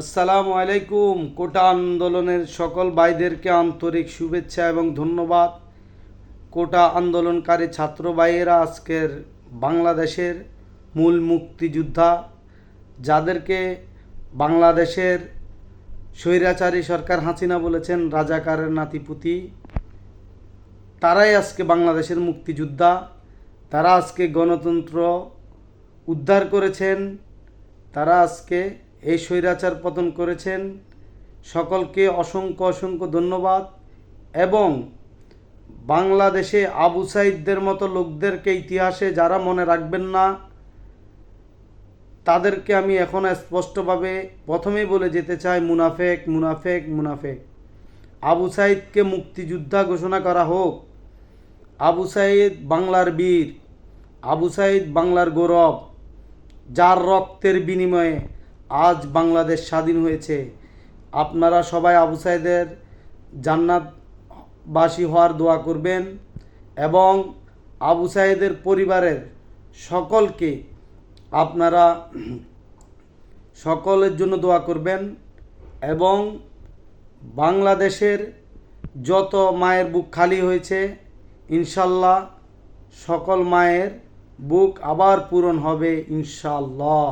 আসসালামু আলাইকুম। কোটা আন্দোলনের সকল ভাইদেরকে আন্তরিক শুভেচ্ছা এবং ধন্যবাদ। কোটা আন্দোলনকারী ছাত্র ভাইয়েরা, আজকের বাংলাদেশের মূল মুক্তিযোদ্ধা, যাদেরকে বাংলাদেশের স্বৈরাচারী সরকার হাসিনা বলেছেন, রাজাকারের নাতিপুতি, তারাই আজকে বাংলাদেশের মুক্তিযোদ্ধা। তারা আজকে গণতন্ত্র উদ্ধার করেছেন। তারা আজকে এই স্বৈরাচার পতন করেছেন। সকলকে অসংখ্য অসংখ্য ধন্যবাদ এবং বাংলাদেশে আবু সাইদদের মতো লোকদেরকে ইতিহাসে যারা মনে রাখবেন না, তাদেরকে আমি এখন স্পষ্টভাবে প্রথমেই বলে যেতে চাই, মুনাফেক মুনাফেক মুনাফেক। আবু সাইদকে মুক্তিযোদ্ধা ঘোষণা করা হোক। আবু সাইদ বাংলার বীর, আবু সাইদ বাংলার গৌরব, যার রক্তের বিনিময়ে আজ বাংলাদেশ স্বাধীন হয়েছে। আপনারা সবাই আবু সাইদের জান্নাতবাসী হওয়ার দোয়া করবেন এবং আবু সাইদের পরিবারের সকলকে আপনারা সকলের জন্য দোয়া করবেন এবং বাংলাদেশের যত মায়ের বুক খালি হয়েছে, ইনশাল্লাহ সকল মায়ের বুক আবার পূরণ হবে, ইনশাল্লাহ।